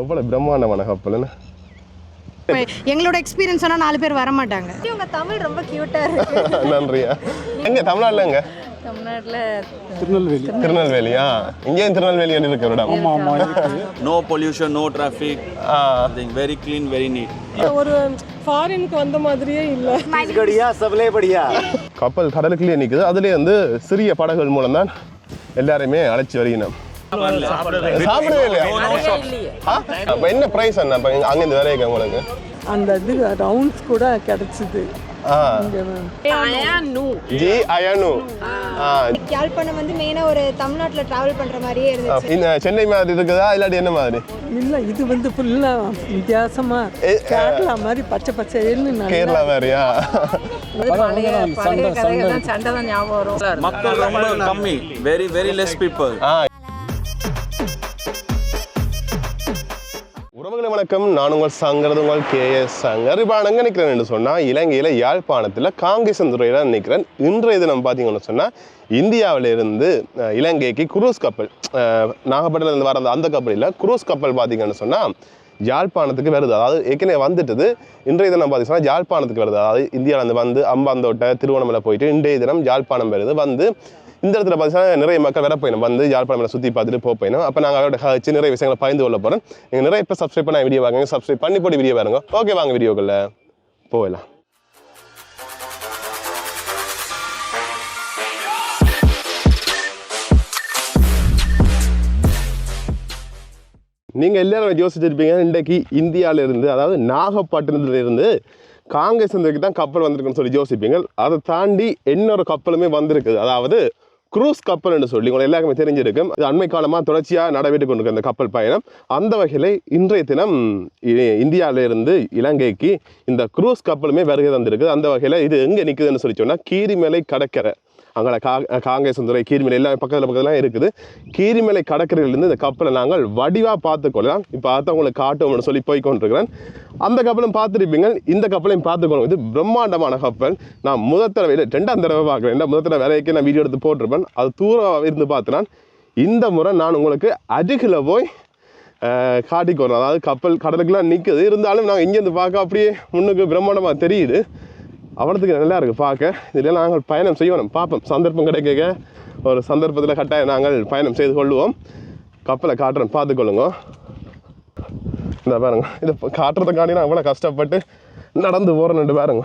எவ்வளோ பிரம்மாண்டமான கப்பல்னு எங்களோட எக்ஸ்பீரியன்ஸ் ஆனால் நாலு பேர் வர மாட்டாங்க. உங்க தமிழ் ரொம்ப கியூட்டா இருக்கு. நன்றியா? எங்க தமிழ்நாடுல எங்க? திருநெல்வேலி. திருநெல்வேலி இருக்கு ஒரு ஆமா ஆமா no pollution no traffic very clean very neat ஒரு ஃபாரினுக்கு வந்த மாதிரியே இல்ல. படியா? கப்பல் கடலுக்குள்ளே நிற்குது அதுலேயே வந்து சிறிய படகுகள் மூலம் தான் எல்லாருமே அழைச்சி வருகிறோம் சாப்பிடவே இல்லையா? என்ன பிரைஸ் அண்ணா? அங்க இருந்து வரைக்கும் உங்களுக்கு? அந்த இது ரவுண்ட்ஸ் கூட கிடைச்சிது. ஆ. G iron. யாழ்ப்பாணம் வந்து மெயினா ஒரு தமிழ்நாட்டுல டிராவல் பண்ற மாதிரியே இருந்துச்சு. இந்த சென்னை மாதிரி இருக்குதா? இல்லாட்டி என்ன மாதிரி? இல்லை இது வந்து ஃபுல்லாக வித்தியாசமா கேரளா மாதிரி பச்சை நல்லா கேரளா மாதிரியா? மக்கள் ரொம்ப கம்மி. Very very less people. வணக்கம். நான் உங்கள் சங்கரது உங்கள் கே. எஸ். சங்கர். இப்போ நான் எங்கே நிற்கிறேன் என்று சொன்னால் இலங்கையில் யாழ்ப்பாணத்தில் காங்கேசந்துறையில் நிற்கிறேன் இன்றைய தினம் பார்த்தீங்கன்னு சொன்னால் இந்தியாவிலிருந்து இலங்கைக்கு குரூஸ் கப்பல் அஹ், நாகப்பட்டினத்துலேருந்து வர அந்த கப்பலில் குரூஸ் கப்பல் பார்த்தீங்கன்னு சொன்னால் யாழ்ப்பாணத்துக்கு வருது. அதாவது ஏற்கனவே வந்துட்டது. இன்றைய தினம் பார்த்தீங்கன்னா யாழ்ப்பாணத்துக்கு வருது. அதாவது இந்தியாவிலேருந்து வந்து அம்பாந்தோட்டை திருவண்ணாமலை போயிட்டு இன்றைய தினம் யாழ்ப்பாணம் வருது வந்து இந்த இடத்துல பார்த்தீங்கன்னா நிறைய மக்கள் வர போயிடும் வந்து யாழ்ப்பாணம் சுற்றி பார்த்துட்டு போக போயிடும் அப்போ நாங்கள் அவரோட கழிச்சு நிறைய விஷயங்களை பகிர்ந்து கொள்ள போகிறோம் நீங்கள் நிறைய இப்போ சப்ஸ்கிரைப் பண்ண வீடியோ வாங்க சப்ஸ்கிரைப் பண்ணி போட்டு வீடியோ பாருங்க. ஓகே வாங்க வீடியோக்குள்ள போகலாம். நீங்கள் எல்லாரும் யோசிச்சிருப்பீங்க இன்றைக்கு இந்தியாவில இருந்து அதாவது நாகப்பட்டினத்துலேருந்து காங்கிரஸ் தான் கப்பல் வந்திருக்குன்னு சொல்லி யோசிப்பீங்க. அதை தாண்டி இன்னொரு கப்பலுமே வந்திருக்குது. அதாவது குரூஸ் கப்பல்னு சொல்லி உங்களை எல்லாருக்குமே தெரிஞ்சிருக்கும். இது அண்மை காலமாக தொடர்ச்சியாக நடைபெற்று கொண்டிருக்க அந்த கப்பல் பயணம். அந்த வகையில் இன்றைய தினம் இ- இந்தியாவில இருந்து இலங்கைக்கு இந்த குரூஸ் கப்பலுமே வருகை தந்திருக்குது. அந்த வகையில் இது எங்கே நிற்குதுன்னு சொல்லி சொன்னால் கீரிமலை கடற்கரை. அங்கே கா காங்கேசந்துறை கீரிமலை எல்லாம் பக்கத்தில் பக்கத்துலாம் இருக்குது. கீரிமலை கடற்கரையிலேருந்து இந்த கப்பலை நாங்கள் வடிவாக பார்த்துக்கொள்ளலாம் இப்போ அதை உங்களுக்கு காட்டுவோம்னு சொல்லி போய் கொண்டிருக்கிறேன். அந்த கப்பலும் பார்த்துருப்பீங்க இந்த கப்பலையும் பார்த்துக்கணும் இது பிரம்மாண்டமான கப்பல். நான் முதல் தடவை இல்லை ரெண்டாம் தடவை பார்க்குறேன். இந்த முதல் தடவை வேலைக்கு நான் வீடியோ எடுத்து போட்டிருப்பேன். அது தூரம் இருந்து பார்த்துனான் இந்த முறை நான் உங்களுக்கு அருகில் போய் அஹ், அதாவது கப்பல் கடலுக்குலாம் நிற்குது இருந்தாலும் நாங்கள் இங்கேருந்து பார்க்க அப்படியே முன்னுக்கு பிரம்மாண்டமாக தெரியுது. அவ்வளோத்துக்கு நல்லா இருக்குது பார்க்க இதில் நாங்கள் பயணம் செய்யணும். பார்ப்போம் சந்தர்ப்பம் கிடைக்க ஒரு சந்தர்ப்பத்தில் கட்டாயம் நாங்கள் பயணம் செய்து கொள்வோம். கப்பலை காட்டுறோம். பார்த்துக்கொள்ளுங்க இந்த பாருங்க. இதை காட்டுறதுக்காண்டி நான் இவ்வளோ கஷ்டப்பட்டு நடந்து போகிறேன்னு பாருங்க.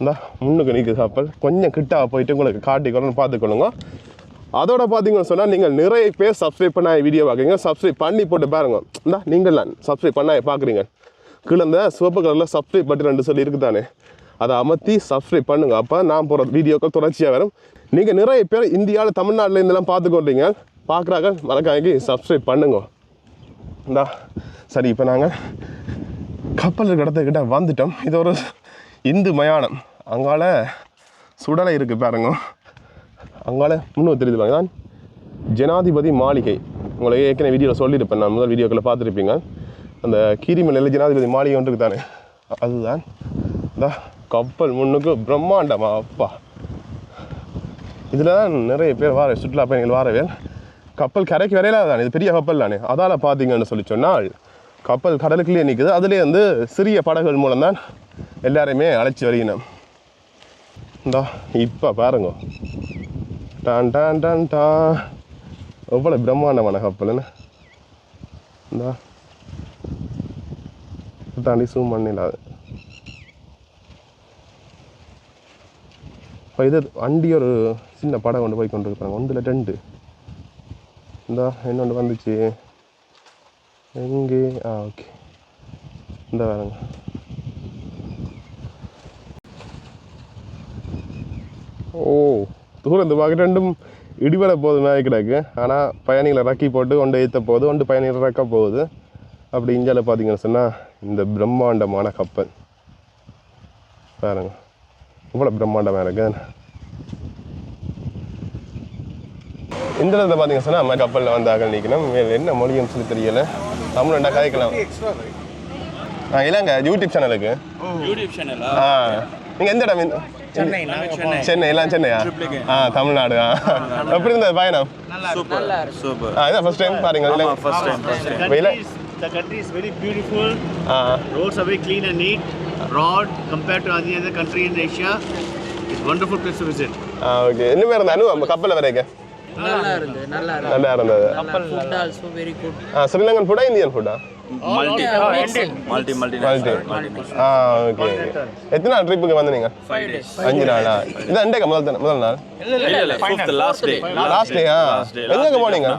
இந்த முன்னுக்கு நிற்குது கப்பல். கொஞ்சம் கிட்டாக போயிட்டு உங்களுக்கு காட்டிக்கொள்ளணும் பார்த்துக்கொள்ளுங்க அதோட பார்த்தீங்கன்னு சொன்னால் நீங்கள் நிறைய பேர் சப்ஸ்கிரைப் பண்ண வீடியோ பார்க்குறீங்க சப்ஸ்கிரைப் பண்ணி போட்டு பாருங்க. இந்தா நீங்கள் சப்ஸ்கிரைப் பண்ண பார்க்குறீங்க கீழே இந்த சிவப்பு கலரில் சப்ஸ்கிரைப் பட்டன் ரெண்டு சொல்லி இருக்குதானே? அதை அமர்த்தி சப்ஸ்கிரைப் பண்ணுங்க. அப்போ நான் போகிற வீடியோக்கள் தொடர்ச்சியாக வரும். நீங்கள் நிறைய பேர் இந்தியாவில் தமிழ்நாட்டில் இருந்தெல்லாம் பார்த்துக்கொண்டீங்க பார்க்குறாங்க மறக்காங்க சப்ஸ்கிரைப் பண்ணுங்க. இந்தா சரி இப்போ நாங்கள் கப்பல் இருக்கிற இடத்துக்கிட்ட வந்துட்டோம். இது ஒரு இந்து மயானம். அங்கால சுடலை இருக்குது பாருங்க. அங்கால முன்னூறு தெரியுது பாருங்க. தான் ஜனாதிபதி மாளிகை. உங்களுக்கு ஏற்கனவே வீடியோவில் சொல்லியிருப்பேன். நான் முதல் வீடியோக்களை பார்த்துருப்பீங்க. அந்த கீரிமலையில் ஜனாதிபதி மாளிகை ஒன்று தானே அதுதான். இந்த கப்பல் முன்னுக்கு பிரம்மாண்டமா அப்பா. இதில் தான் நிறைய பேர் வார சுற்றுலா பயணிகள் வாரவே. கப்பல் கரைக்கு வரையில தானே இது பெரிய கப்பல் தானே. அதால் பார்த்தீங்கன்னு சொல்லி சொன்னால் கப்பல் கடலுக்குள்ளேயே நிற்குது அதுலேயே வந்து சிறிய படகுகள் மூலம் தான் எல்லாரையுமே அழைச்சி வருகினோம் இந்தா இப்போ பாருங்க. டான் டான் டான் டான். எவ்வளோ பிரம்மாண்டமான கப்பல்னு. இந்தா. தாண்டி சூம் பண்ணிடாது இப்போ இது வண்டி ஒரு சின்ன படம் கொண்டு போய் கொண்டு இருப்பாங்க ஒன்றில் ரெண்டு. இந்தா இன்னொன்று வந்துச்சு. எங்கே? ஆ ஓகே. இந்த வேறங்க ஓ தூரம் இந்த பார்க்க ரெண்டும் இடிவர போகுது மேலே கிடக்கு. ஆனால் பயணிகளை ரக்கி போட்டு ஒன்று ஏற்ற போகுது. ஒன்று பயணிகளை ரக்க போகுது. அப்படி இந்தியாவில் பார்த்தீங்கன்னு சொன்னால் இந்த பிரம்மாண்டமான கப்பல். பாருங்க. இவ்வளோ பிரம்மாண்டமாக இருக்கு. இந்த இடத்துல பார்த்தீங்கன்னு சொன்னால் நம்ம கப்பலில் வந்து அகல் நிற்கணும் வேறு என்ன மொழியும் சொல்லி தெரியல. தமிழ்ண்டா கதைக்கலாம். ஆ இல்லைங்க யூடியூப் சேனலுக்கு YouTube channel. ஆ? நீங்கள் எந்த இடம்? சென்னை எல்லாம் சென்னையா? ஆ தமிழ்நாடு ஆ. எப்படி இருந்தது பயணம்? Super. Super. ஆ இதான் ஃபர்ஸ்ட் டைம் பாருங்க ஆமா, இல்ல The country is very beautiful. Ah Roads are very clean and neat. Broad compared to any other country in Asia. It's a wonderful place to visit. Okay என்ன பேர் இருந்த அனு கப்பலில் வரைக்கும் நல்லா இருந்தது நல்லா இருந்தது நல்லா இருந்தது food also very good ah Sri Lankan ஃபுட்டா இந்தியன் ஃபுட்டா Multi. Multi, multi multinational. Ah okay எத்தனை நாள் ட்ரிப்புக்கு வந்து நீங்கள் அஞ்சு நாளா இதான் இன்றைக்கு முதல் முதல் நாள் இல்ல, இல்ல, day. லாஸ்ட் டேயா Last day, எங்கே. போனீங்க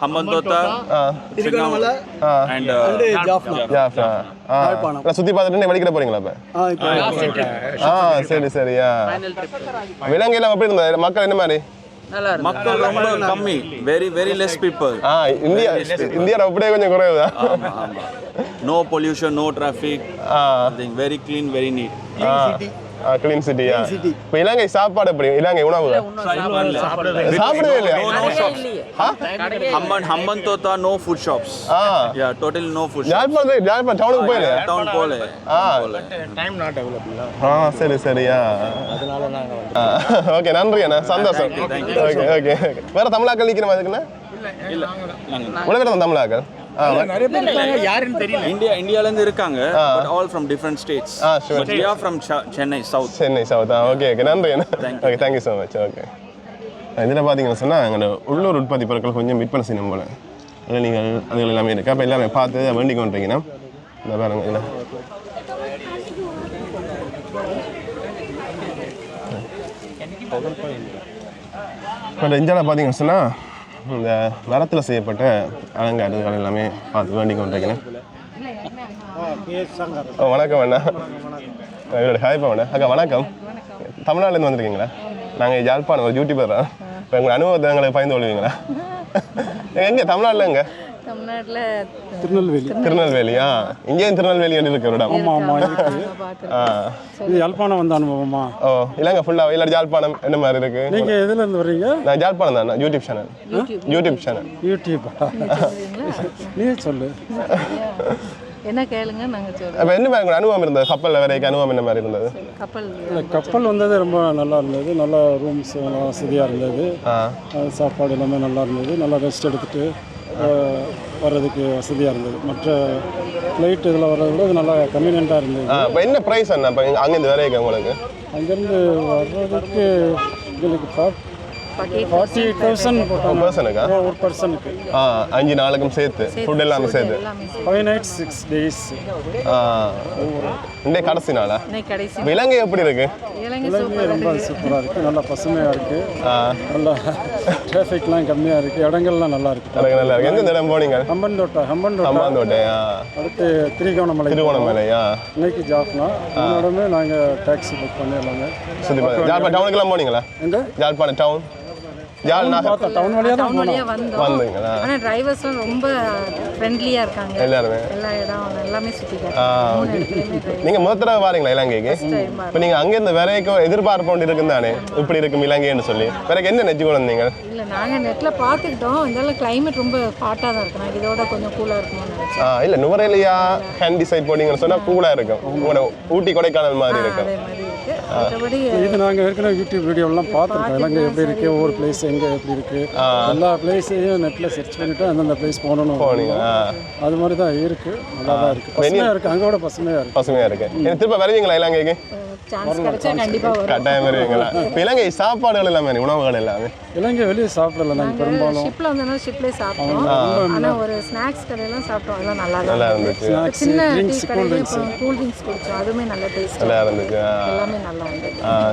ஹம்பந்தோட்டா திருகோணமலை ஜாஃப்னா நான் சுற்றி பார்த்துட்டு வலிக்கிற போறீங்களா இப்போ ஆ சரி சரியா எப்படி இருந்தது? மக்கள் என்ன மாதிரி? மக்கள் ரொம்ப கம்மி. வெரி வெரி லெஸ் பீப்புள் ஆ இந்தியா இந்தியாவில் அப்படியே கொஞ்சம் குறைவு தான் ஆமா. ஆமா no pollution no traffic very clean very neat ஆ. க்ளீன் சிட்டியா இப்போ இலங்கை சாப்பாடு எப்படி? இலங்கை உணவு சாப்பிடவே இல்லையா? ஹம்மன் ஹம்மன் தோத்தா no food shops ah. Ya total no food Yazhpanam Yazhpanam டவுனுக்கு போயில டவுன் போல. ஆ. ஆ சரி சரியா ஓகே நன்றி அண்ணா. சந்தோஷம். ஓகே ஓகே வேற தமிழாக்கள் நிற்கிற மாதிரிக்குண்ணா இல்ல நாங்க உலகம் தமிழாக்கள்? ஆ இந்தியா இந்தியால இருந்து இருக்காங்க. But all from different states ah. sure. But we are from Chennai south Chennai south ah okay okay நன்றி okay thank you so much okay இதில் பார்த்தீங்கன்னு சொன்னால் எங்களோட உள்ளூர் உற்பத்தி பொருட்கள் கொஞ்சம் விற்பனை செய்யணும் போல. அதில் நீங்கள் அதுகள் எல்லாமே இருக்குது அப்போ எல்லாமே பார்த்து அதை வேண்டிக் கொண்டீங்கன்னா இந்த பாருங்க இல்லை இப்போ இந்தியாவில் பார்த்தீங்கன்னு சொன்னால் இந்த மரத்தில் செய்யப்பட்ட அலங்காரங்கள் எல்லாமே பார்த்து வேண்டிக் கொண்டிருக்கிறேன். வணக்கம் அண்ணா. என்னோட ஹாய் அண்ணா. அக்கா வணக்கம். தமிழ்நாட்டிலேருந்து வந்திருக்கீங்களா? நாங்கள் யாழ்ப்பாணம் ஒரு யூடியூபர் தான். இப்போ எங்கள் அனுபவத்தை எங்களுக்கு பயந்து கொள்வீங்களா? எங்கே தமிழ்நாட்டில் எங்கே? தமிழ்நாட்டில் திருநெல்வேலி. திருநெல்வேலியா? இங்கேயும் திருநெல்வேலி இருக்கு ஒரு இடம். ஆமாம் ஆமாம் இருக்கு. ஆ. இது யாழ்ப்பாணம் வந்த அனுபவமா? ஓ இல்லைங்க ஃபுல்லாக இல்லாட்டி யாழ்ப்பாணம் என்ன மாதிரி இருக்கு? நீங்கள் எதுல இருந்து வர்றீங்க? நான் யாழ்ப்பாணம் தான் யூடியூப் சேனல் யூடியூப் சேனல் யூடியூப்பா நீ சொல்லு. என்ன கேளுங்க நாங்கள் சொல்கிறோம் அப்போ என்ன மாதிரி அனுபவம் இருந்தது? கப்பலில் வரைக்கும் அனுபவம் என்ன மாதிரி இருந்தது? கப்பல் கப்பல் வந்தது ரொம்ப நல்லா இருந்தது. நல்லா ரூம்ஸ் எல்லாம் வசதியாக இருந்தது. சாப்பாடு எல்லாமே நல்லா இருந்தது. நல்லா ரெஸ்ட் எடுத்துட்டு வர்றதுக்கு வசதியாக இருந்தது. மற்ற ஃப்ளைட் இதில் வர்றதை விட இது நல்லா கன்வீனியண்ட்டாக இருந்தது. இப்போ என்ன ப்ரைஸ் அண்ணா? இப்போ அங்கேருந்து வரைக்கும் உங்களுக்கு? அங்கேருந்து வர்றதுக்கு எங்களுக்கு ஃபார்ட்டி எயிட் தௌசண்ட் பர்சனுக்கா ஒரு பர்சனுக்கு ஆ அஞ்சு நாளுக்கும் சேர்த்து. ஃபுட் எல்லாமே சேர்த்து. சரி. ஃபைவ் நைட்ஸ் சிக்ஸ் டேஸ் கடைசி நாளா? இன்னைக்கு கடைசி. இப்போ இலங்கை எப்படி இருக்கு? சூப்பர் ரொம்ப சூப்பராக இருக்குது நல்லா பசுமையாக இருக்குது ஆ. நல்லா டிராஃபிக்லாம் கம்மியாக இருக்குது இடங்கள்லாம் நல்லா இருக்குது எனக்கு நல்லா இருக்கு. எந்த இடம் போனீங்க? ஹம்பன்தோட்டா ஹம்பன்தோட்டா. அம்மாந்தோட்டையா அடுத்து திரிகோணமலை. திருவோணமலையா இன்னைக்கு ஜாப்னா இன்னொடமே நாங்கள் டாக்ஸி புக் பண்ணி எல்லாமே பார்த்து. ஜாழ்ப்பாணம் டவுனுக்குலாம் போனீங்களா? எங்க? ஜாழ்ப்பாணம் டவுன் நகர்? பார்த்தா டவுன் டவுன் வந்தோம். வந்தீங்களா? ரொம்ப ஃப்ரெண்ட்லியாக இருக்காங்க. எல்லாருமே? எல்லா இடம் எல்லாமே சுற்றி ஆ காட்டுறாங்க. நீங்கள் முதல் தடவை வாரீங்களா இலங்கைக்கு? இப்போ நீங்கள் அங்கேருந்து வரைக்கும் எதிர்பார்ப்பு ஒன்று இருக்கும் தானே? இப்படி இருக்கும் இலங்கைன்னு சொல்லி. பிறகு என்ன நெஞ்சு கொண்டீங்க இல்லை கிளைமேட் ரொம்ப தான் இருக்கு. இதோட கொஞ்சம் இருக்கும்னு நினச்சேன். ஆ இல்லை நுவரேலியா ஹேண்ட் டிசைட் போனீங்கன்னு சொன்னால் கூலாக இருக்கும். உங்களோட ஊட்டி கொடைக்கானல் மாதிரி இருக்கும். இது நாங்கள் ஏற்கனவே யூடியூப் வீடியோலாம் பார்த்துருக்கோம். இலங்கை எப்படி இருக்குது ஒவ்வொரு பிளேஸ் எங்கே எப்படி இருக்குது எல்லா பிளேஸையும் நெட்டில் சர்ச் பண்ணிவிட்டு அந்தந்த பிளேஸ் போகணும். அது மாதிரி தான் இருக்குது நல்லா தான் இருக்குது பசுமையாக இருக்குது அங்கே விட பசுமையாக இருக்குது பசுமையாக இருக்கு. எனக்கு திரும்ப வருவீங்களா இலங்கைக்கு? கட்டாயம் வருவீங்களா? இலங்கை சாப்பாடுகள் எல்லாமே உணவுகள் எல்லாமே? இலங்கை வெளியே சாப்பிடல நாங்கள் பெரும்பாலும். ஷிப்பில் வந்தோம்னா ஷிப்லேயே சாப்பிட்டோம். ஆனால் ஒரு ஸ்நாக்ஸ் கடையெல்லாம் சாப்பிட்டோம். அதெல்லாம் நல்லா இருந்துச்சு. சின்ன டீ கூல் கடையிலே ட்ரிங்க்ஸ் இப்போ கூல் ட்ரிங்க்ஸ் குடிச்சோம். அதுவுமே நல்ல டேஸ்ட் நல்லா இருந்துச்சு. எல்லாமே நல்லா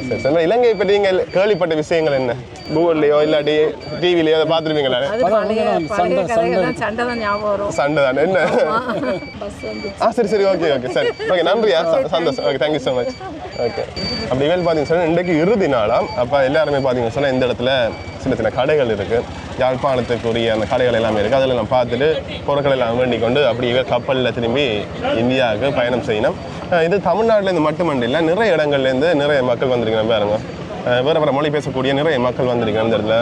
சரி சரி. இலங்கை பற்றி நீங்கள் கேள்விப்பட்ட விஷயங்கள் என்ன? கூகுள்லையோ இல்லாட்டி டிவிலையோ அதை பார்த்துருப்பீங்களா? சண்டை தான் சண்டை தானே? என்ன? ஆ சரி சரி. Okay okay. சரி. ஓகே நன்றியா? சந்தோஷம். Okay thank you so much okay. அப்படி வேல் பார்த்தீங்கன்னு சொன்னால் இன்றைக்கு இறுதி நாளாம். அப்போ எல்லாருமே பார்த்தீங்கன்னு சொன்னால் இந்த இடத்துல சின்ன சின்ன கடைகள் இருக்குது யாழ்ப்பாணத்துக்குரிய அந்த கடைகள் எல்லாமே இருக்குது அதில் நான் பார்த்துட்டு பொருட்கள் எல்லாம் வேண்டிக் கொண்டு அப்படியே கப்பலில் திரும்பி இந்தியாவுக்கு பயணம் செய்யணும். இது தமிழ்நாட்டிலேருந்து மட்டுமன்று நிறைய இடங்கள்லேருந்து நிறைய மக்கள் வந்திருக்கிறேன் பாருங்க. வேறு வேறு மொழி பேசக்கூடிய நிறைய மக்கள் வந்திருக்கிறேன் இந்த இடத்துல.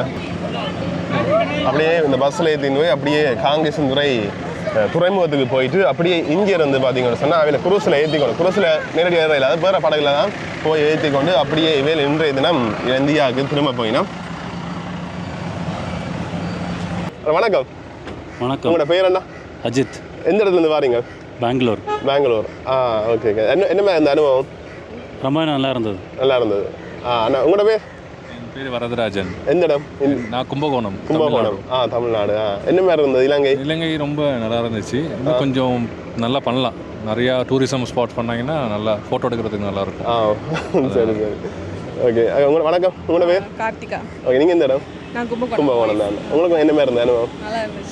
அப்படியே இந்த பஸ்ஸில் ஏற்றின்னு போய் அப்படியே காங்கிரஸ் துறை துறைமுகத்துக்கு போயிட்டு அப்படியே இங்கே இருந்து பார்த்தீங்கன்னு சொன்னால் அவையில் குரூஸில் ஏற்றிக்கணும் குரூஸில் நேரடியாக இல்லாத வேறு படகுல தான் போய் ஏற்றிக்கொண்டு அப்படியே இவையில் இன்றைய தினம் இந்தியாவுக்கு திரும்ப போயினோம். வணக்கம். வணக்கம். உங்களோட பேர் என்ன? அஜித். எந்த இடத்துல இருந்து வாரீங்க? பெங்களூர். பெங்களூர். ஆ ஓகே ஓகே என்ன என்ன அந்த அனுபவம்? ரொம்ப நல்லா இருந்தது. நல்லா இருந்தது. ஆ அண்ணா உங்களோட பேர்? பேர் வரதராஜன். எந்த இடம் நான் கும்பகோணம் கும்பகோணம். ஆ தமிழ்நாடு. ஆ என்ன மாதிரி இருந்தது? இலங்கை? இலங்கை ரொம்ப நல்லா இருந்துச்சு. இன்னும் கொஞ்சம் நல்லா பண்ணலாம். நிறையா டூரிசம் ஸ்பாட் பண்ணாங்கன்னா நல்லா ஃபோட்டோ எடுக்கிறதுக்கு நல்லா இருக்கும். ஆ சரி சரி. ஓகே. உங்களோட வணக்கம். உங்களோட பேர்? கார்த்திகா. ஓகே நீங்கள் எந்த இடம்? நான் கும்பகோணம். கும்பகோணம் தான். உங்களுக்கு என்ன மாதிரி இருந்த அனுபவம்?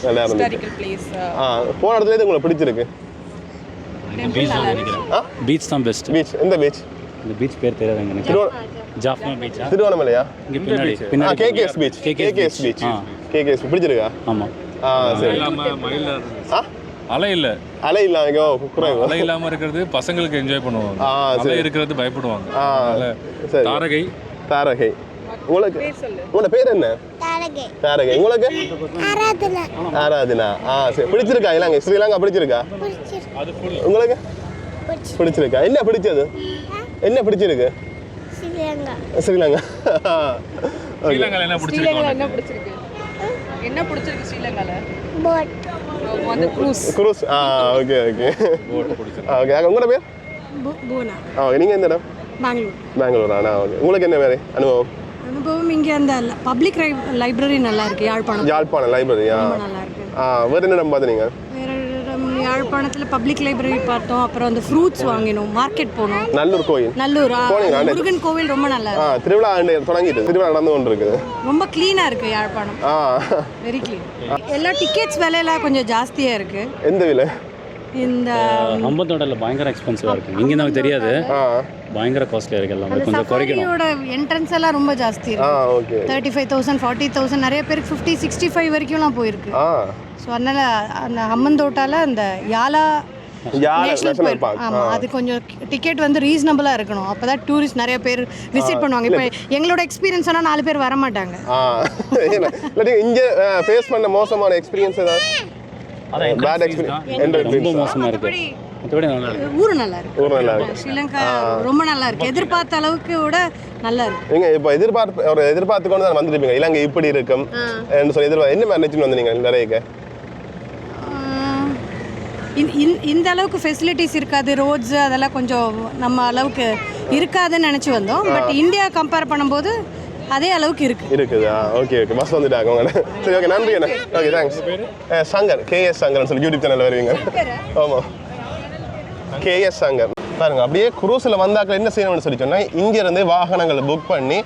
நல்லா இருந்துச்சு. ஆ. போன இடத்துல உங்களுக்கு பிடிச்சிருக்கு? பீச் தான் பீச் தான் பெஸ்ட் பீச் எந்த பீச் இந்த பீச் பேர் தெரியாது எனக்கு? ஜாஃப்னா பீச்சா திருவண்ணாமலையா? இங்கே பின்னாடி பின்னாடி KKS beach KKS beach KKS பிடிச்சிருக்கா ஆமாம் ஆ. சரி. அலை இல்லை. அலை இல்லாம குறைவு. அலை இல்லாமல் இருக்கிறது பசங்களுக்கு என்ஜாய் பண்ணுவாங்க. ஆ, அலை சரி. இருக்கிறது பயப்படுவாங்க. ஆ அதனால சரி. தாரகை. தாரகை. உங்களுக்கு உங்களோட பேர் என்ன? தாரகை. உங்களுக்கு? ஆராதனா. ஆ சரி. பிடிச்சிருக்கா இலங்கை? ஸ்ரீலங்கா பிடிச்சிருக்கா? உங்களுக்கு? பிடிச்சிருக்கா. என்ன பிடிச்சது? என்ன பிடிச்சிருக்கு? ஸ்ரீலங்கா. ஓகே ஸ்ரீலங்காவில் என்ன பிடிச்சிருக்கோம் என்ன பிடிச்சிருக்கு? என்ன பிடிச்சிருக்கு ஸ்ரீலங்கால? அந்த க்ரூஸ் குரூஸ் ஆ ஓகே ஓகே ஓகே உங்களோட பேர்? பூனா. ஆ ஓகே நீங்கள் எந்த இடம்? பெங்களூர். பெங்களூர்? ஆனா ஓகே உங்களுக்கு என்ன வேறு அனுபவம்? அனுபவம் இங்கே அந்த பப்ளிக் லைப்ரரி நல்லா இருக்கு யாழ்ப்பாணம். யாழ்ப்பாணம் லைப்ரரியா ரொம்ப நல்லா இருக்கு. ஆ வேறு என்ன வேற இடம் யாழ்ப்பாணத்தில் பப்ளிக் லைப்ரரி பார்த்தோம். அப்புறம் அந்த ஃப்ரூட்ஸ் வாங்கினோம். மார்க்கெட் போனோம். நல்லூர் கோயில். நல்லூர்? முருகன் கோவில் ரொம்ப நல்லா இருக்கு. திருவிழா தொடங்கிட்டு திருவிழா நடந்து கொண்டு இருக்குது ரொம்ப க்ளீனாக இருக்கு யாழ்ப்பாணம். வெரி க்ளீன் எல்லா டிக்கெட்ஸ் விலையெல்லாம் கொஞ்சம் ஜாஸ்தியாக இருக்கு. எந்த விலை? இந்த ஹம்பத்தோட்டத்தில் பயங்கர எக்ஸ்பென்சிவாக இருக்குது இங்கே நமக்கு தெரியாது. பயங்கர காஸ்ட்லியாக இருக்குது எல்லாமே. கொஞ்சம் குறைக்கணும். என்ட்ரன்ஸ் எல்லாம் ரொம்ப ஜாஸ்தி ஆ இருக்கு. Okay thirty five thousand forty thousand நிறைய பேருக்கு ஃபிஃப்டி சிக்ஸ்டி ஃபைவ் வரைக்கும்லாம் போயிருக்கு. ஸோ அதனால அந்த ஹம்மந்தோட்டால அந்த யாலா ஆமாம் அது கொஞ்சம் டிக்கெட் வந்து ரீசனபிளாக இருக்கணும். அப்போ தான் டூரிஸ்ட் நிறைய பேர் விசிட் பண்ணுவாங்க. இப்போ எங்களோட எக்ஸ்பீரியன்ஸ் ஆனால் நாலு பேர் வர மாட்டாங்க. இங்கே ஃபேஸ் பண்ண மோசமான எக்ஸ்பீரியன்ஸ் ஏதாவது? பேட் எக்ஸ்பீரியன்ஸ் ரொம்ப மோசமாக இருக்குது மற்றபடி நல்லா இருக்கு. ஊர் நல்லா இருக்கு. ஊர் நல்லா இருக்கு. ஸ்ரீலங்கா ரொம்ப நல்லா இருக்கு. எதிர்பார்த்த அளவுக்கு விட நல்லா இருக்கு. நீங்க இப்போ எதிர்பார்ப்பு ஒரு எதிர்பார்த்து கொண்டு தான் வந்துருப்பீங்க. இலங்கை இப்படி இருக்கும். என்று சொல்லி எதிர்பார்த்து என்ன மாதிரி நினைச்சுட்டு வந்தீங்க நிறைய இந்த அளவுக்கு ஃபெசிலிட்டிஸ் இருக்காது. ரோட்ஸ் அதெல்லாம் கொஞ்சம் நம்ம அளவுக்கு இருக்காதுன்னு நினச்சி வந்தோம். பட் இந்தியா கம்பேர் பண்ணும்போது அதே அளவுக்கு இருக்கு. இருக்குதா. ஓகே ஓகே பஸ் வந்துட்டாங்க உங்க சரி ஓகே நன்றி அண்ணா okay thanks Shankar. K S சங்கர்னு சொல்லி யூடியூப் சேனல் வருவீங்க. ஆமாம் கேஎஸ் சங்கர். பாருங்க அப்படியே குரூஸில் வந்தாக்கள் என்ன செய்யணும்னு சொல்லி சொன்னால் இங்கேருந்து வாகனங்களை புக் பண்ணி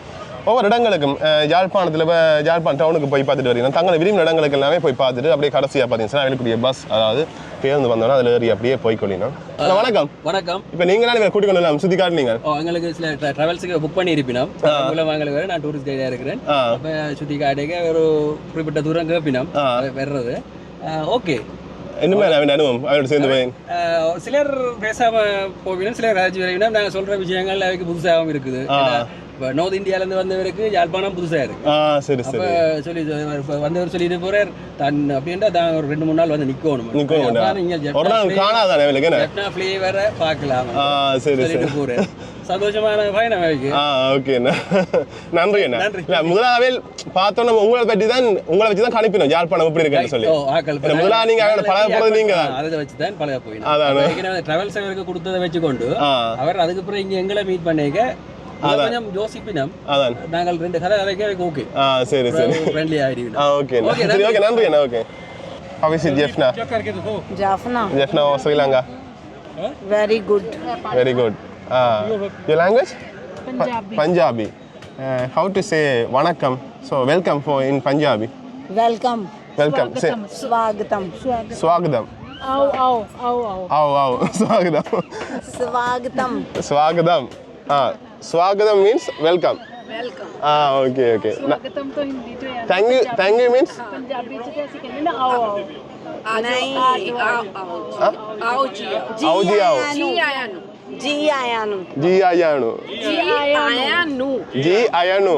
ஒவ்வொரு இடங்களுக்கும் யாழ்ப்பாணத்தில் இப்போ யாழ்ப்பாணம் டவுனுக்கு போய் பார்த்துட்டு வரீங்க தங்களை விரும்பின இடங்களுக்கு எல்லாமே போய் பார்த்துட்டு அப்படியே கடைசியாக பார்த்தீங்கன்னா வெளிக்கூடிய பஸ் அதாவது பேருந்து வந்தோன்னா அதில் ஏறி அப்படியே போய் கொள்ளினோம். வணக்கம். வணக்கம். இப்போ நீங்கள் கூட்டிக் கொண்டு வரலாம் சுற்றி காட்டுனீங்க. ஓ எங்களுக்கு சில ட்ராவல்ஸுக்கு புக் பண்ணி இருப்பினோம் மூலம் எங்களுக்கு வேறு நான் டூரிஸ்ட் கைடாக இருக்கிறேன். அப்போ சுற்றி காட்டுக்க ஒரு குறிப்பிட்ட தூரம் கேப்பினோம். ஆ. வர்றது. ஓகே. இன்னுமே அவன் அனுபவம்? அவனோட சேர்ந்து போய். சிலர் பேசாம போவினும் சிலர் ராஜி வரைவினும். நாங்கள் சொல்ற விஷயங்கள் அவைக்கு புதுசாகவும் இருக்குது. இப்போ நார்த் இந்தியாவிலேருந்து வந்தவருக்கு யாழ்ப்பாணம் புதுசாக இருக்கு. ஆ சரி சரி. சொல்லி வந்தவர் சொல்லிட்டு போறார். தான் அப்படின்ட்டு தான் ஒரு ரெண்டு மூணு நாள் வந்து நிற்கணும் ஜெப்னா ஃப்ளேவரை பார்க்கலாம். ஆ சரி சரி. போறேன் சந்தோஷமான பயணம் ஓகே நன்றி அண்ணா நன்றி. முதலாவே பார்த்தோம் நம்ம உங்களை பற்றி தான் உங்களை வச்சு தான் கணிப்பினோம். யாழ்ப்பாணம் எப்படி இருக்குன்னு சொல்லி. முதலா நீங்க பழக போறது நீங்க. அதை வச்சு தான் பழக போயிடும் அதானே. டிராவல்ஸ் அவருக்கு கொடுத்ததை வச்சுக்கொண்டு அவர் அதுக்கப்புறம் இங்க எங்களை மீட் பண்ணிக்க. கொஞ்சம் யோசிப்பினம் அதான் நாங்கள் ரெண்டு கதை கதைக்க ஓகே ஆ சரி சரி ஃப்ரெண்ட்லி ஆ ஆகிடுவிடும் ஓகே அண்ணா சரி ஓகே நன்றி அண்ணா okay How is it, Jeffna? Jaffna Jeffna of Sri Lanka. Very good Very good. Ah, your language? Punjabi. Punjabi. Uh, how to say vanakkam? So welcome for in Punjabi. Welcome Welcome. Say ஸ்வாகதம் swagadam. AU AU AU AU Ow ow. Swagadam. ஸ்வாகதம் Swagadam. Ah, Swagatham means welcome. Welcome. Ah, okay, okay. Swagatham to Hindi to. Thank you, thank you means? Punjabi to kasi kanya na aw aw. Anai, aw aw. Aw ji aw. Ji aw. Ji ayanu. Ji ayanu. Ji ayanu. Ji ayanu. Ji ayanu.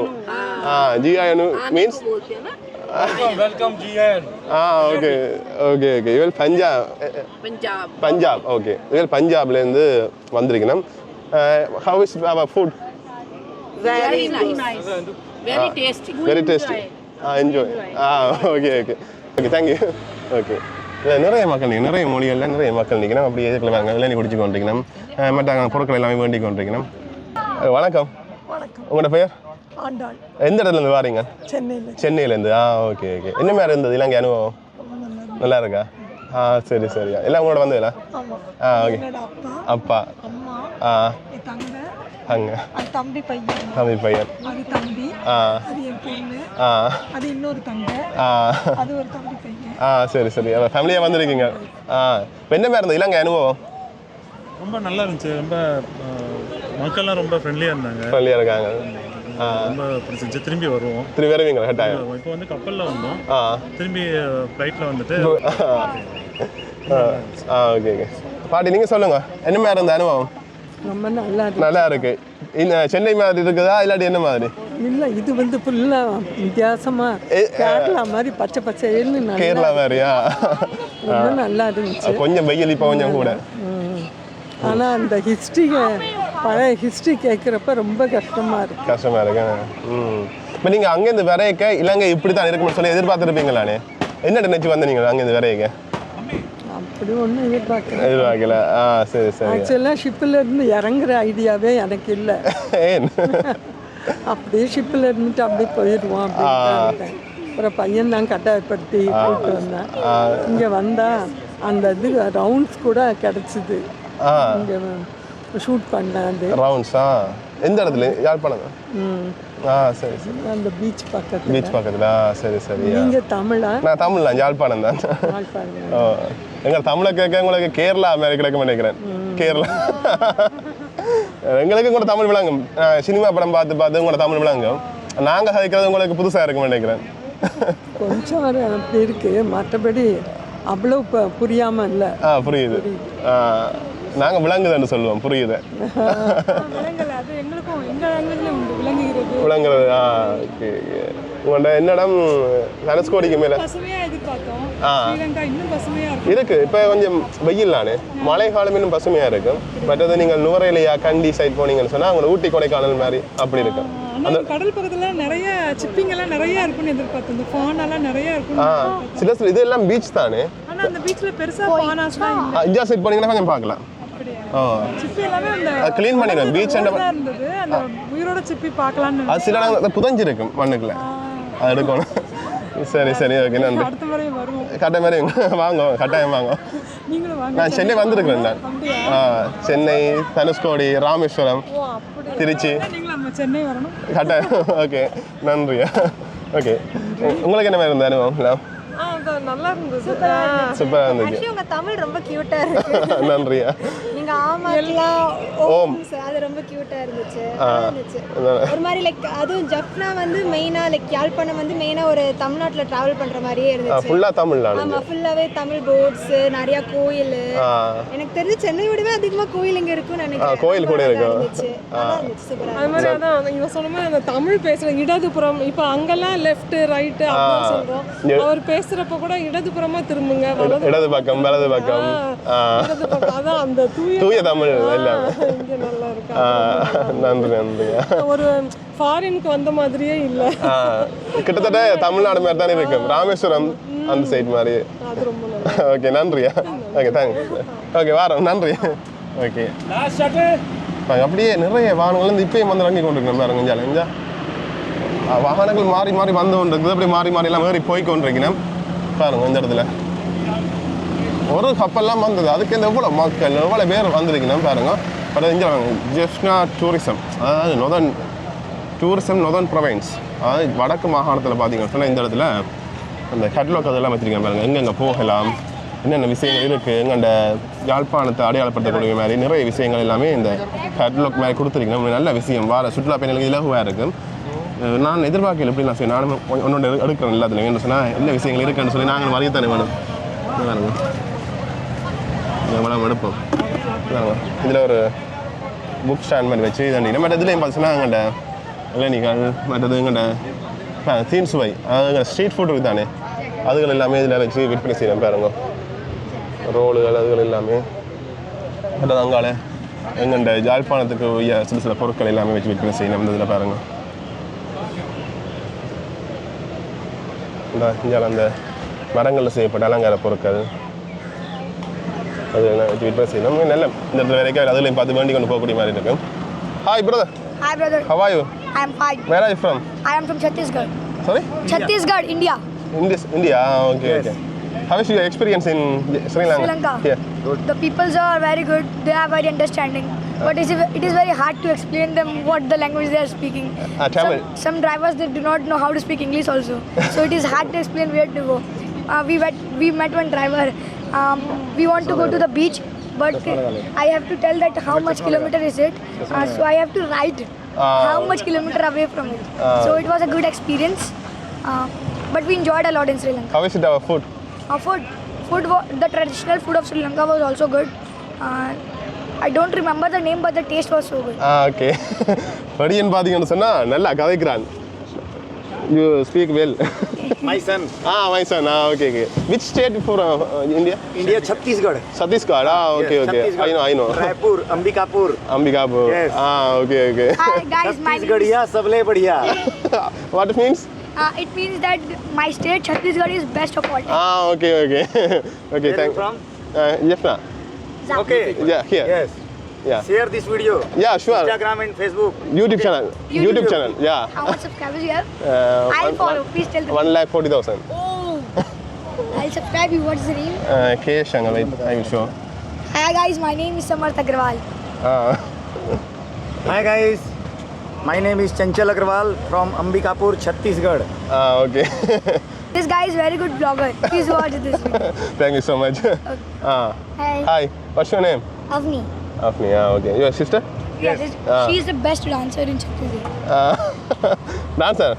Ah, ji ayanu ah, means? welcome GN. Ah, okay. Okay, okay. இவள் Punjab Punjab Punjab okay இவள் பஞ்சாப்லேருந்து வந்திருக்கணும் how is our food very nice very tasty very tasty ah enjoy ah okay okay okay thank you okay நிறைய மக்கள் நீங்கள் நிறைய மொழிகளில் நிறைய மக்கள் நிற்கணும் அப்படி எதுக்குள்ள வாங்க. இளநீ குடிச்சு கொண்டிருக்கணும். மற்ற பொருட்கள் எல்லாமே வேண்டி கொண்டிருக்கணும். அஹ் வணக்கம். உங்களோட பெயர்? எந்த இடத்துல இருந்து வாரீங்க? சென்னையில் சென்னையிலேருந்து. Ah okay okay. என்ன மாதிரி இருந்தது? இலங்கை அனுபவம்? நல்லா இருக்கா? ஆ சரி சரி எல்லாம் உங்களோட வந்ததுல? Ah okay. அப்பா அப்பா. அம்மா ஆ. அங்கே அது தம்பி பையன். தம்பி பையன். அது தம்பி ஆ. அது என் பொண்ணு ஆ. அது இன்னொரு தங்க ஆ. அது ஒரு தம்பி பையன். ஆ சரி சரி. ஃபேமிலியாக வந்திருக்கீங்க. ஆ. என்ன மாதிரி இருந்தது? இலங்கை அனுபவம்? ரொம்ப நல்லா இருந்துச்சு. ரொம்ப மக்கள்லாம் ரொம்ப ஃப்ரெண்ட்லியாக இருந்தாங்க. ஃப்ரெண்ட்லியாக இருக்காங்க. ரொம்ப திரும்பி வருவோம். திரும்பி வருவீங்களா? கட்டாயம் இப்போ வந்து கப்பலில் வந்தோம். ஆ. திரும்பி ஃப்ளைட்டில் வந்துட்டு ஆ. ஓகே ஓகே பாட்டி நீங்கள் சொல்லுங்கள் என்ன மாதிரி இருந்த அனுபவம்? ரொம்ப நல்லா நல்லா இருக்கு. இந்த சென்னை மாதிரி இருக்குதா இல்லாட்டி என்ன மாதிரி? இல்லை இது வந்து ஃபுல்லாக வித்தியாசமாக ஏ, கேரளா மாதிரி பச்சை பச்சைன்னு கேரளா மாதிரியா? ரொம்ப நல்லா இருந்துச்சு. கொஞ்சம் வெயில் இப்போ கொஞ்சம் கூட. ஆனால் அந்த ஹிஸ்ட்ரி பழைய ஹிஸ்ட்ரி கேட்குறப்ப ரொம்ப கஷ்டமாக இருக்கு. கஷ்டமா இருக்கு ம். இப்போ நீங்கள் அங்கேருந்து வரையக்க இலங்கை இப்படி தான் இருக்கும்னு சொல்லி எதிர்பார்த்துருப்பீங்களானே என்ன நினைச்சு வந்த நீங்கள் அங்கேருந்து வரையக்க? அப்படி ஒன்றும் எதிர்பார்க்கல. எதிர்பார்க்கல. ஆ சரி சரி. ஆக்சுவலாக ஷிப்பில் இருந்து இறங்குற ஐடியாவே எனக்கு இல்லை. ஏன்? அப்படியே ஷிப்பில் இருந்துட்டு அப்படியே போயிடுவோம் அப்படின்னு அப்புறம் பையன் தான் கட்டாயப்படுத்தி கூப்பிட்டு வந்தேன். இங்கே வந்தா அந்த இது ரவுண்ட்ஸ் கூட கிடச்சிது. ஷூட் பண்ணேன் ரவுண்ட்ஸா எந்த இடத்துல? யாழ்ப்பாணம். ஆ சரி சரி. அந்த பீச் பக்கத்தில். பீச் பக்கத்துல. ஆ, சரி சரி நீங்கள் தமிழா? நான் தமிழ் தான் யாழ்ப்பாணம் தான். ஓ. எங்க தமிழை கேட்க உங்களுக்கு கேரளா கிடைக்க நினைக்கிறேன் கேரளா. எங்களுக்கு கூட தமிழ் விளங்கும். சினிமா படம் பார்த்து பார்த்து உங்களோட தமிழ் விளங்கும். நாங்கள் சதிக்கிறது உங்களுக்கு புதுசாக இருக்கும் நினைக்கிறேன் கொஞ்சம் அப்படி இருக்கு. மற்றபடி அவ்வளோ புரியாமல் இல்லை. ஆ புரியுது. நாங்கள் விளங்குதுன்னு சொல்லுவோம் புரியுது. விளங்குறது ஆ ஓகே உங்கள்கிட்ட என்னிடம் தனுஷ்கோடிக்கு மேலே. ஆ. இருக்கு இப்போ கொஞ்சம் வெயில் நானே மழை காலம் இன்னும் பசுமையாக இருக்கும் மற்றது நீங்கள் நுவரேலியா கண்டி சைட் போனீங்கன்னு சொன்னால் உங்களை ஊட்டி கொடைக்கானல் மாதிரி அப்படி இருக்கும் கடல் பக்கத்தில் நிறைய சிப்பிங்கெல்லாம் நிறைய இருக்கும்னு எதிர்பார்த்தோம். இந்த ஃபானெல்லாம் நிறைய இருக்கும் ஆ சில சில இதெல்லாம் பீச் தானே? ஆனால் அந்த ஃபானாஸ்லாம் இல்லை ஆ, இந்தியா சைட் போனீங்கன்னா கொஞ்சம் பார்க்கலாம். சிப்பி எல்லாமே அந்த க்ளீன் பண்ணிடுவேன் பீச் அண்ட் தான் இருந்தது. அந்த உயிரோட சிப்பி பார்க்கலான்னு அது சில நேரம் புதஞ்சிருக்கும் மண்ணுக்குள்ள. அது எடுக்கணும். சரி சரி ஓகே நன்றி. அடுத்த முறை வருவோம். கட்டாயம் மாதிரி வாங்க கட்டாயம் வாங்க. நான் சென்னை வந்திருக்கிறேன் நான். சென்னை தனுஷ்கோடி ராமேஸ்வரம் திருச்சி. நீங்களும் நம்ம சென்னை வரணும். கட்டாயம். ஓகே நன்றி. ஓகே. உங்களுக்கு என்ன மாதிரி இருந்த அனுபவம்? நல்லா இருந்தது. சூப்பராக இருந்துச்சு. தமிழ் ரொம்ப கியூட்டா இருக்கு. நன்றியா? நீங்க ஆமாக்கலாம் ஓம். ஓம் அது ரொம்ப கியூட்டா இருந்துச்சு. இருந்துச்சு. ஒரு மாதிரி லைக் அதுவும் ஜப்னா வந்து மெயினா லைக் யாழ்ப்பாணம் வந்து மெயினா ஒரு தமிழ்நாட்டுல டிராவல் பண்ற மாதிரியே இருந்துச்சு. ஃபுல்லாக தமிழ் நான் ஆமா ஃபுல்லாவே தமிழ் போட்ஸ் நிறைய கோயில். எனக்கு தெரிஞ்சு சென்னை விடவே அதிகமா கோயில் இங்க இருக்கும்னு நினைக்கிறேன். கோயில் கூட சூப்பரா அது மாதிரி அதான் இவன் சொன்ன மாதிரி அந்த தமிழ் பேசுற இடதுபுறம் இப்போ அங்கெல்லாம் லெஃப்ட் ரைட்டு அப்படின்னு சொல்றோம். அவர் பேசுறப்ப கூட இடதுபுறமா திரும்புங்க வலது இடது பக்கம் வலது பக்கம். ஆ இடது பக்கம் அதான் அந்த தூய தூய தமிழ் எல்லாம். இங்க நல்லா இருக்கு? ஆ நன்றி நன்றியா ஒரு ஃபாரினுக்கு வந்த மாதிரியே இல்ல. கிட்டத்தட்ட தமிழ்நாடு மாதிரி தானே இருக்கும் ராமேஸ்வரம் அந்த சைட் மாதிரி. ஓகே நன்றியா? ஓகே தேங்க்ஸ் ஓகே வாரம் நன்றி. ஓகே. நாங்கள் அப்படியே நிறைய வாகனங்கள் இருந்து இப்பயும் வந்து இறங்கி கொண்டிருக்கோம் பாருங்க இஞ்சால இஞ்சா வாகனங்கள் மாறி மாறி வந்து கொண்டு இருக்குது அப்படி மாறி மாறி எல்லாம் ஏறி போய் கொண்டிருக்கணும் பாருங்க இந்த இடத்துல. ஒரு கப்பல்லாம் வந்தது. அதுக்கு இந்த எவ்வளோ மக்கள் எவ்வளோ பேர் வந்திருக்கீங்கன்னு பாருங்க. பட் இங்கே ஜெஃப்னா டூரிசம் அதாவது நொதன் டூரிசம் நொதன் ப்ரொவைன்ஸ் அதாவது வடக்கு மாகாணத்தில் பார்த்தீங்கன்னு சொன்னால் இந்த இடத்துல அந்த கட்லாக் அதெல்லாம் வச்சுருக்கேன் பாருங்க. எங்கெங்கே போகலாம் என்னென்ன விஷயங்கள் இருக்குது எங்கண்ட யாழ்ப்பாணத்தை அடையாளப்படுத்தக்கூடிய மாதிரி நிறைய விஷயங்கள் எல்லாமே இந்த கட்லாக் மாதிரி கொடுத்துருக்கீங்க நல்ல விஷயம். வார சுற்றுலா பயணிகளுக்கு இலகுவாக இருக்கும். நான் எதிர்பார்க்கல எப்படி நான் சரி நானும் ஒன்னொன்று எடுக்கிறேன் எல்லாத்துலையும். என்ன சொன்னால் என்ன விஷயங்கள் இருக்குன்னு சொல்லி நாங்கள் வரையத்தானே வேணும். இது எடுப்போம் இதில் ஒரு புக் ஸ்டாண்ட் மாதிரி வச்சு இதாண்டி மற்ற இதுலேயும் பார்த்தீங்கன்னா எங்கள்கிட்ட இளநிகள் மற்றது எங்கள்கிட்ட தீன் சுவை அதுங்க ஸ்ட்ரீட் ஃபுட் இருக்குது தானே அதுகள் எல்லாமே இதில் வச்சு விற்பனை செய்யலாம் பாருங்க ரோலுகள் அதுகள் எல்லாமே மற்றது அங்கால எங்கண்ட ஜாழ்ப்பாணத்துக்கு உரிய சில சில பொருட்கள் எல்லாமே வச்சு விற்பனை செய்யணும் இதில் பாருங்க இந்த அந்த மரங்களில் செய்யப்பட்ட அலங்கார பொருட்கள் அது எல்லாம் வச்சு விற்பனை செய்யணும் நல்ல இந்த இடத்துல வரைக்கும் அதுலையும் பார்த்து வேண்டி கொண்டு போகக்கூடிய மாதிரி இருக்கும் hi brother Hi brother, how are you I am fine. where are you from I am from Chhattisgarh. sorry Chhattisgarh, India. in this India ah, okay okay how is your experience in Sri Lanka Sri Lanka. yeah The peoples are very good. They are very understanding. But it is, it is very hard to explain them what the language they are speaking. Ah, Tamil. Some, some drivers they do not know how to speak English also. so it is hard to explain where to go. Uh, we met we met one driver. Um, we want to go to the beach, but I have to tell that how much kilometer is it. Uh, so I have to write how much kilometer away from it. so it was a good experience. Uh, but we enjoyed a lot in Sri Lanka. how is it our food Uh, food, food, wa- the traditional food of Sri Lanka was also good. Uh, I don't remember the name, but the taste was so good. Ah okay படியன் பார்த்தீங்கன்னு சொன்னால் நல்லா கதைக்கிறான் you speak well. My son. ah, my son. Ah, okay, okay. Which state for uh, India? India, Chhattisgarh. Chhattisgarh. Ah, okay, yes, okay. I know, I know. Raipur, Ambikapur. Ambikapur. Yes. Ah, okay, okay. Hi guys, my name is. badhiya. What means? Uh, it means that my state Chhattisgarh is best of all. Ah, okay, okay, okay. Where thank. You from? Uh, Jaffna. Okay. Yeah, here. Yes. Yeah. Share this video. Yeah, sure. Instagram and Facebook. YouTube channel. YouTube, YouTube channel. Yeah. How much subscribers you have? Uh, I'll one, follow. One, Please tell them. One lakh forty thousand. Oh. I'll subscribe you. What's your name? Uh, K. Shangamid. I'm sure. Hi guys, my name is Samarth Agrawal. Uh. Hi guys. My name is Chanchal Agrawal from Ambikapur, Chhattisgarh. Ah, uh, okay. this guy is very good blogger. Please watch this video. Thank you so much. Okay. uh. Hi. Hi. What's your name? Avni. Afni. Ah, okay. Your sister? Yes. Ah. She is the best dancer in Chhattisgarh. Ah, dancer.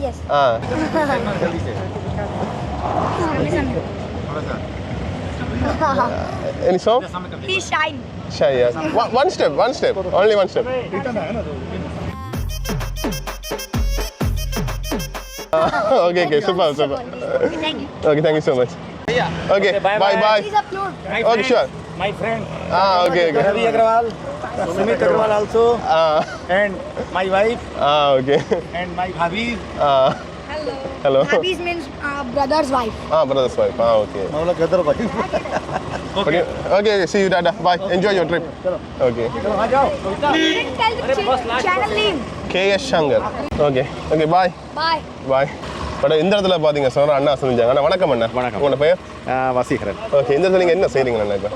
Yes. Ah, any song? He's shy. Shy. Yes. One, one step. One step. Only one step. Ah, okay. Okay. Super. Super. Thank you. Okay. Thank you so much. Okay. Bye. Bye. Please upload. Okay. Sure my friend. Ah, okay, okay. Ravi Agrawal, Sumit Agrawal also, Ah, and my wife, ah, okay. and my bhabhi. Ah, Hello. hello. Abhi's means uh, brother's wife. Ah, brother's wife. Ah, okay. ಅವಳ Ghadar wife. Okay, okay. See you, Dada. Bye. Enjoy your trip. Okay. Okay. जाओ Didn't tell the channel name. K.S. Shankar. Okay. Okay. Bye. Bye. Bye. But இந்த இடத்துல பார்த்தீங்க sir அண்ணா செஞ்சாங்க அண்ணா வணக்கம் அண்ணா. வணக்கம். உங்களோட பெயர்? வசீகரன். ஓகே இந்த இடத்துல நீங்கள் என்ன செய்கிறீங்க அண்ணா இப்போ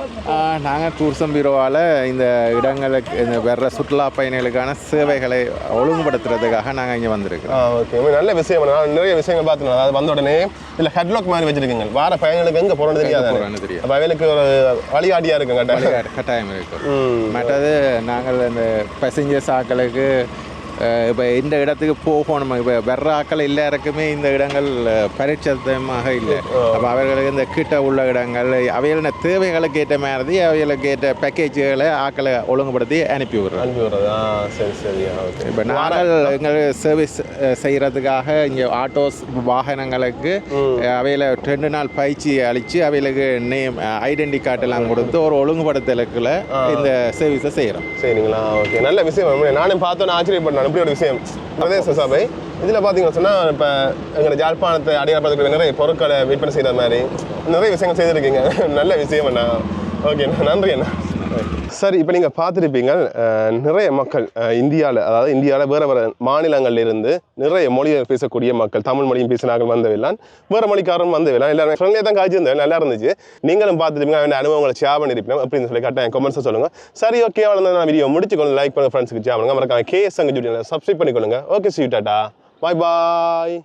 நாங்கள் டூரிசம் பீரோவால் இந்த இடங்களுக்கு இந்த வர்ற சுற்றுலா பயணிகளுக்கான சேவைகளை ஒழுங்குபடுத்துறதுக்காக நாங்கள் இங்கே வந்திருக்கிறோம். Ah okay. நல்ல விஷயம் நான் நிறைய விஷயங்கள் பார்த்துனேன் அதாவது வந்த உடனே இல்லை ஹெட்லாக் மாதிரி வச்சிருக்கீங்க. வார பயணிகளுக்கு எங்கே போகிறது தெரியாது தெரியாது. அப்போ அவைகளுக்கு ஒரு வழிகாட்டியாக வழிகாட்டு கட்டாயம் இருக்கு. ம். மற்றது நாங்கள் இந்த பேசஞ்சர்ஸ் ஆக்களுக்கு இப்போ இந்த இடத்துக்கு போகணும்? இப்போ வர்ற ஆக்கள் எல்லாருக்குமே இந்த இடங்கள் அஹ், பரிட்சயமாக இல்லை. அப்போ அவர்களுக்கு இந்த கிட்ட உள்ள இடங்கள் அவைகள தேவைகளுக்கு ஏற்ற மாதிரி அவைகளுக்கு ஏற்ற பேக்கேஜுகளை ஆக்களை ஒழுங்குபடுத்தி அனுப்பி விடுறோம் அனுப்பி விடுறது. சரி இப்போ நாங்கள் எங்கள் சர்வீஸ் செய்கிறதுக்காக இங்கே ஆட்டோஸ் வாகனங்களுக்கு அவையில் ரெண்டு நாள் பயிற்சி அளித்து அவைகளுக்கு நேம் ஐடென்டி கார்டு எல்லாம் கொடுத்து ஒரு ஒழுங்குபடுத்தலுக்குள்ள இந்த சர்வீஸை செய்கிறோம் சரிங்களா ஓகே. நல்ல விஷயம். நானும் பார்த்தோன்னு ஆச்சரியப்பட்டேன் அப்படி ஒரு விஷயம். பிரதேச சபை. இதில் பார்த்தீங்கன்னு சொன்னால் இப்போ எங்களோட ஜாழ்ப்பாணத்தை அடையாளப்படுத்த நிறைய பொருட்களை விற்பனை செய்கிற மாதிரி நிறைய விஷயங்கள் செய்திருக்கீங்க. நல்ல விஷயம் அண்ணா. ஓகே நன்றி அண்ணா. சார் இப்போ நீங்கள் பார்த்துருப்பீங்க நிறைய மக்கள் இந்தியாவில் அதாவது இந்தியாவில் வேறு வேறு மாநிலங்கள்ல இருந்து நிறைய மொழியை பேசக்கூடிய மக்கள் தமிழ் மொழியும் பேசினார்கள் வந்தவில்லான் வேறு மொழிக்காரன் வந்தவில்லான் எல்லாரும் ஃப்ரெண்ட்லியாக தான் காய்ச்சி இருந்தேன் நல்லா இருந்துச்சு. நீங்களும் பார்த்துருப்பீங்க அவன் அனுபவங்களை ஷேர் பண்ணியிருப்பீங்க அப்படின்னு சொல்லி கரெக்டாக கமெண்ட்ஸை சொல்லுங்கள் சரி ஓகே அவ்வளோ நான் வீடியோ முடிச்சுக்கொண்டு லைக் பண்ணுங்கள் ஃப்ரெண்ட்ஸுக்கு ஷேர் பண்ணுங்கள் மறக்காம கேஎஸ் அங்கே சப்ஸ்கிரைப் பண்ணிக்கொள்ளுங்க. Okay see ta ta bye bye